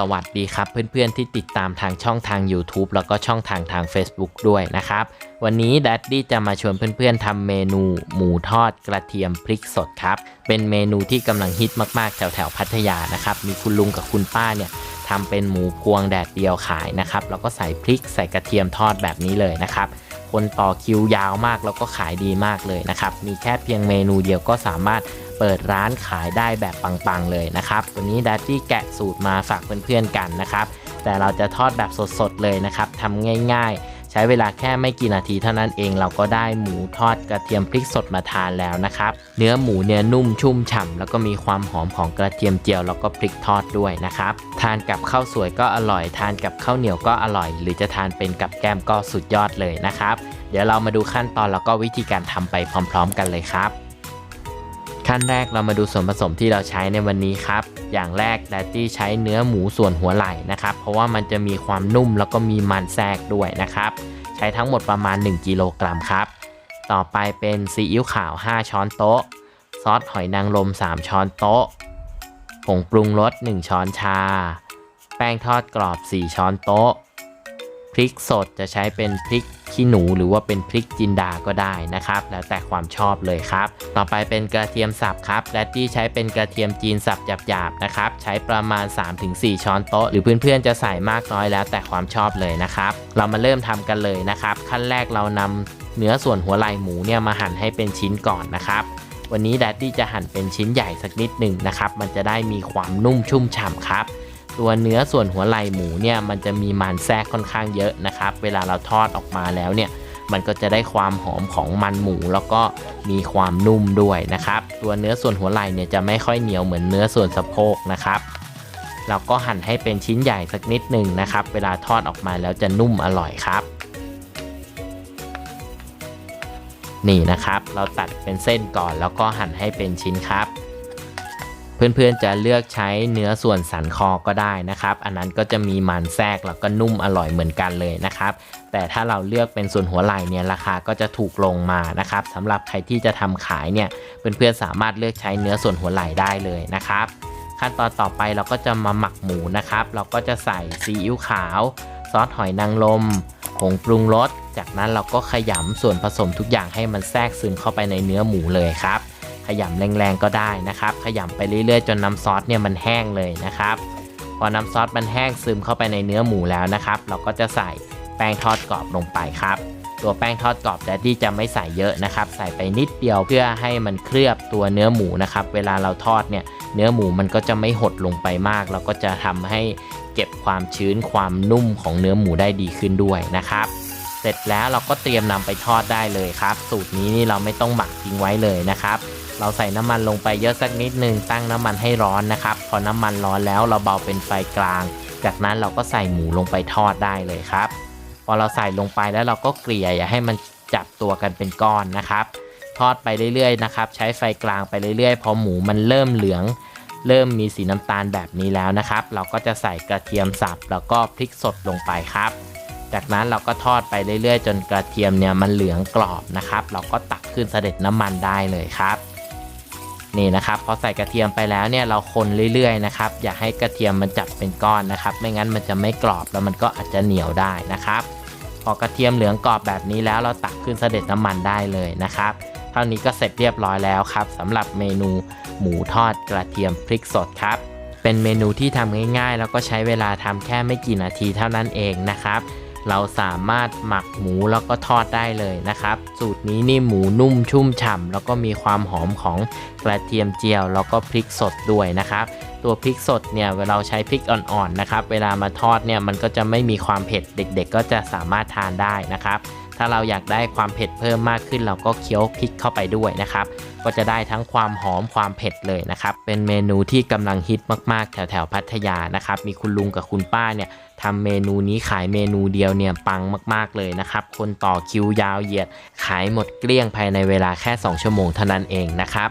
สวัสดีครับเพื่อนๆที่ติดตามทางช่องทาง YouTube แล้วก็ช่องทางทาง Facebook ด้วยนะครับ วันนี้ดัดดี้จะมาชวนเพื่อนๆทำเมนูหมูทอดกระเทียมพริกสดครับ เป็นเมนูที่กำลังฮิตมากๆแถวๆพัทยานะครับ มีคุณลุงกับคุณป้าเนี่ยทำเป็นหมูพวงแดดเดียวขายนะครับ แล้วก็ใส่พริกใส่กระเทียมทอดแบบนี้เลยนะครับคนต่อคิวยาวมากแล้วก็ขายดีมากเลยนะครับ มีแค่เพียงเมนูเดียวก็สามารถ เปิดร้านขายได้แบบปังๆเลยนะครับ วันนี้ดัตตี้แกะสูตรมาฝากเพื่อนๆกันนะครับ แต่เราจะทอดแบบสดๆเลยนะครับทำง่ายๆ ใช้เวลาแค่ไม่กี่นาทีเท่านั้นเองเราก็ได้หมูทอดกระเทียมพริกสดมาทานแล้วนะครับ เนื้อหมูเนื้อนุ่มชุ่มฉ่ำแล้วก็มีความหอมของกระเทียมเจียวแล้วก็พริกทอดด้วยนะครับ ทานกับข้าวสวยก็อร่อย ทานกับข้าวเหนียวก็อร่อย หรือจะทานเป็นกับแก้มก็สุดยอดเลยนะครับ เดี๋ยวเรามาดูขั้นตอนแล้วก็วิธีการทำไปพร้อม ๆ กันเลยครับ ขั้นแรกเรามาดูส่วนผสมที่เราใช้ในวันนี้ครับ อย่างแรกดัตตี้ใช้เนื้อหมูส่วนหัวไหล่นะครับ เพราะว่ามันจะมีความนุ่มแล้วก็มีมันแทรกด้วยนะครับ ใช้ทั้งหมดประมาณ 1กิโลกรัมครับ ต่อไปเป็นซีอิ๊วขาว 5 ช้อนโต๊ะ ซอสหอยนางรม 3 ช้อนโต๊ะ ผงปรุงรส 1 ช้อนชา แป้งทอดกรอบ 4 ช้อนโต๊ะ พริกสดจะใช้เป็นพริกขี้หนูหรือว่าเป็นพริกจินดาก็ได้นะครับ แล้วแต่ความชอบเลยครับ ต่อไปเป็นกระเทียมสับครับแดดดี้ใช้เป็นกระเทียมจีนสับหยาบๆนะครับ ใช้ประมาณ 3-4 ช้อนโต๊ะ หรือเพื่อนๆจะใส่มากน้อยแล้วแต่ความชอบเลยนะครับ เรามาเริ่มทำกันเลยนะครับ ขั้นแรกเรานำเนื้อส่วนหัวไหล่หมูเนี่ยมาหั่นให้เป็นชิ้นก่อนนะครับวันนี้แดดดี้จะหั่นเป็นชิ้นใหญ่สักนิดหนึ่งนะครับ มันจะได้มีความนุ่มชุ่มฉ่ำครับ ตัวเนื้อส่วนหัวไหล่หมูเนี่ยมันจะมีมันแทรกค่อนข้างเยอะนะครับ เวลาเราทอดออกมาแล้วเนี่ยมันก็จะได้ความหอมของมันหมู แล้วก็มีความนุ่มด้วยนะครับ ตัวเนื้อส่วนหัวไหล่เนี่ยจะไม่ค่อยเหนียวเหมือนเนื้อส่วนสะโพกนะครับเราก็หั่นให้เป็นชิ้นใหญ่สักนิดหนึ่งนะครับ เวลาทอดออกมาแล้วจะนุ่มอร่อยครับ นี่นะครับ เราตัดเป็นเส้นก่อนแล้วก็หั่นให้เป็นชิ้นครับ เพื่อนๆจะเลือกใช้เนื้อส่วนสันคอก็ได้นะครับ อันนั้นก็จะมีมันแทรกแล้วก็นุ่มอร่อยเหมือนกันเลยนะครับ แต่ถ้าเราเลือกเป็นส่วนหัวไหล่เนี่ยราคาก็จะถูกลงมานะครับสำหรับใครที่จะทำขายเนี่ยเพื่อนๆสามารถเลือกใช้เนื้อส่วนหัวไหล่ได้เลยนะครับขั้นตอนต่อไปเราก็จะมาหมักหมูนะครับ เราก็จะใส่ซีอิ๊วขาว ซอสหอยนางรมผงปรุงรส จากนั้นเราก็ขยำส่วนผสมทุกอย่างให้มันแทรกซึมเข้าไปในเนื้อหมูเลยครับ ขยำแรงๆก็ได้นะครับ ขยำไปเรื่อยๆ จนน้ำซอสเนี่ยมันแห้งเลยนะครับ พอน้ำซอสมันแห้งซึมเข้าไปในเนื้อหมูแล้วนะครับ เราก็จะใส่แป้งทอดกรอบลงไปครับ ตัวแป้งทอดกรอบแดดดี้จะไม่ใส่เยอะนะครับ ใส่ไปนิดเดียวเพื่อให้มันเคลือบตัวเนื้อหมูนะครับ เวลาเราทอดเนี่ยเนื้อหมูมันก็จะไม่หดลงไปมาก แล้วก็จะทำให้เก็บความชื้นความนุ่มของเนื้อหมูได้ดีขึ้นด้วยนะครับ ร็จแล้วเราก็เตรียมนำไปทอดได้เลยครับ สูตรนี้นี่เราไม่ต้องหมักทิ้งไว้เลยนะครับ เราใส่น้ำมันลงไปเยอะสักนิดนึงตั้งน้ำมันให้ร้อนนะครับ พอน้ำมันร้อนแล้วเราเบาเป็นไฟกลาง จากนั้นเราก็ใส่หมูลงไปทอดได้เลยครับ พอเราใส่ลงไปแล้วเราก็เกลี่ยอย่าให้มันจับตัวกันเป็นก้อนนะครับ ทอดไปเรื่อยๆนะครับใช้ไฟกลางไปเรื่อยๆ พอหมูมันเริ่มเหลือง เริ่มมีสีน้ำตาลแบบนี้แล้วนะครับ เราก็จะใส่กระเทียมสับแล้วก็พริกสดลงไปครับ จากนั้นเราก็ทอดไปเรื่อยๆ จนกระเทียมเนี่ยมันเหลืองกรอบนะครับ เราก็ตักขึ้นเสด็จน้ำมันได้เลยครับนี่นะครับพอใส่กระเทียมไปแล้วเนี่ยเราคนเรื่อยๆนะครับอย่าให้กระเทียมมันจับเป็นก้อนนะครับ ไม่งั้นมันจะไม่กรอบแล้วมันก็อาจจะเหนียวได้นะครับ พอกระเทียมเหลืองกรอบแบบนี้แล้วเราตักขึ้นเสด็จน้ำมันได้เลยนะครับเท่านี้ก็เสร็จเรียบร้อยแล้วครับสำหรับเมนูหมูทอดกระเทียมพริกสดครับเป็นเมนูที่ทำง่ายๆ แล้วก็ใช้เวลาทำแค่ไม่กี่นาทีเท่านั้นเองนะครับ เราสามารถหมักหมูแล้วก็ทอดได้เลยนะครับ สูตรนี้นี่หมูนุ่มชุ่มฉ่ำแล้วก็มีความหอมของกระเทียมเจียว แล้วก็พริกสดด้วยนะครับ ตัวพริกสดเนี่ยเวลาใช้พริกอ่อนๆนะครับ เวลามาทอดเนี่ยมันก็จะไม่มีความเผ็ดเด็ก ๆ ก็จะสามารถทานได้นะครับ ถ้าเราอยากได้ความเผ็ดเพิ่มมากขึ้น เราก็เคี้ยวพริกเข้าไปด้วยนะครับ ก็จะได้ทั้งความหอมความเผ็ดเลยนะครับ เป็นเมนูที่กำลังฮิตมากๆ แถวแถวพัทยานะครับ มีคุณลุงกับคุณป้าเนี่ยทำเมนูนี้ขายเมนูเดียวเนี่ยปังมากๆเลยนะครับ คนต่อคิวยาวเหยียด ขายหมดเกลี้ยงภายในเวลาแค่ 2 ชั่วโมงเท่านั้นเองนะครับ